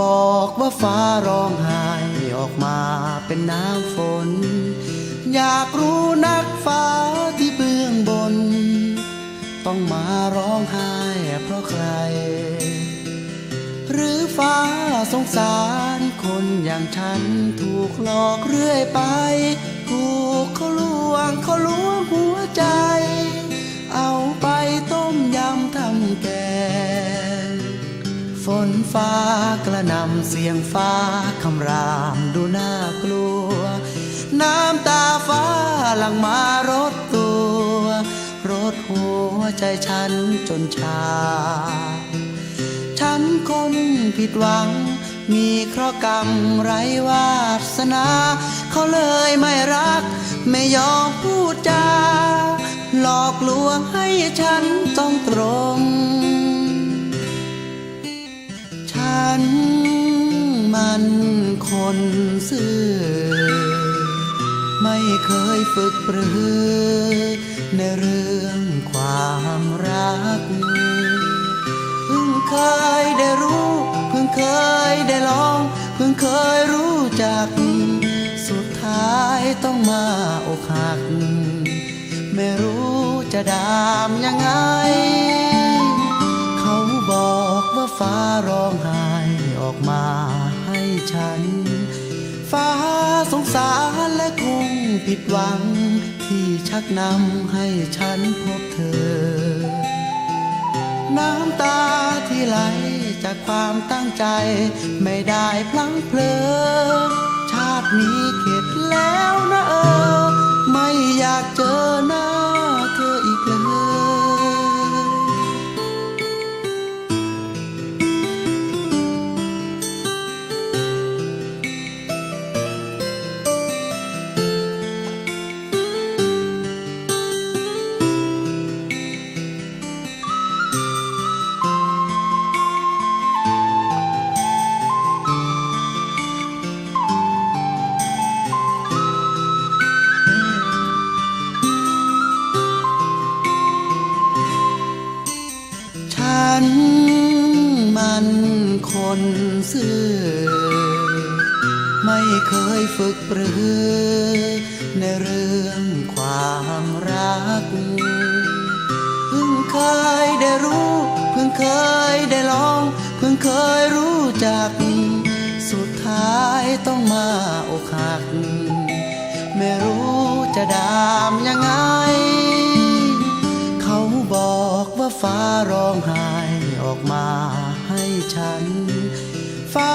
บอกว่าฟ้าร้องไห้ออกมาเป็นน้ำฝน อยากรู้นักฟ้าที่เบื้องบน ต้องมาร้องไห้เพราะใคร หรือฟ้าสงสารคนอย่างฉันถูกหลอกเรื่อยไป ถูกเขาลวงเขาลวงหัวใจ เอาไปต้มยำทำแกง นฟ้ากระนำเสียงฟ้าคำรามดูน่ากลัว น้ำตาฟ้าหลังมารดตัว รดหัวใจฉันจนชา ฉันคนผิดหวัง มีเคราะห์กรรมไรวาสนา เขาเลยไม่รัก ไม่ยอมพูดจา หลอกลวงให้ฉันต้องตรง มันคนซื่อ ไม่เคยฝึกปรือ ในเรื่องความรัก เพิ่งเคยได้รู้ เพิ่งเคยได้ลอง เพิ่งเคยรู้จัก สุดท้ายต้องมาอกหัก ไม่รู้จะดามยังไง เขาบอกว่าฟ้าร้องไห้ออกมา ฉัน ฟ้าสงสารและคงผิดหวัง ที่ชักนำให้ฉันพบเธอ น้ำตาที่ไหลจากความตั้งใจไม่ได้พลั้งเพลอ ชาตินี้เข็ดแล้วนะเออ ไม่อยากเจอหน้า ฉันมันคนซื่อ ไม่เคยฝึกปรือ ในเรื่องความรัก เพิ่งเคยได้รู้ เพิ่งเคยได้ลอง เพิ่งเคยรู้จัก สุดท้ายต้องมาอกหัก ไม่รู้จะดามยังไง เขาบอกว่าฟ้าร้องไห้ ออกมาให้ฉัน ฟ้า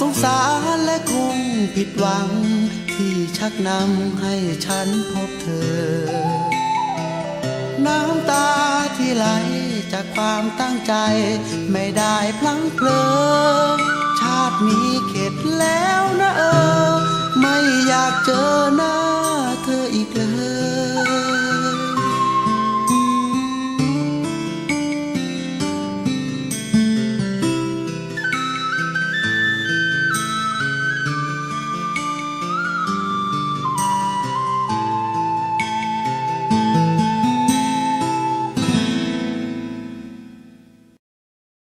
สงสารและคงผิดหวัง ที่ชักนำให้ฉันพบเธอ น้ำตาที่ไหลจากความตั้งใจ ไม่ได้พลั้งเพลอ ชาตินี้เข็ดแล้วนะเออ ไม่อยากเจอหน้า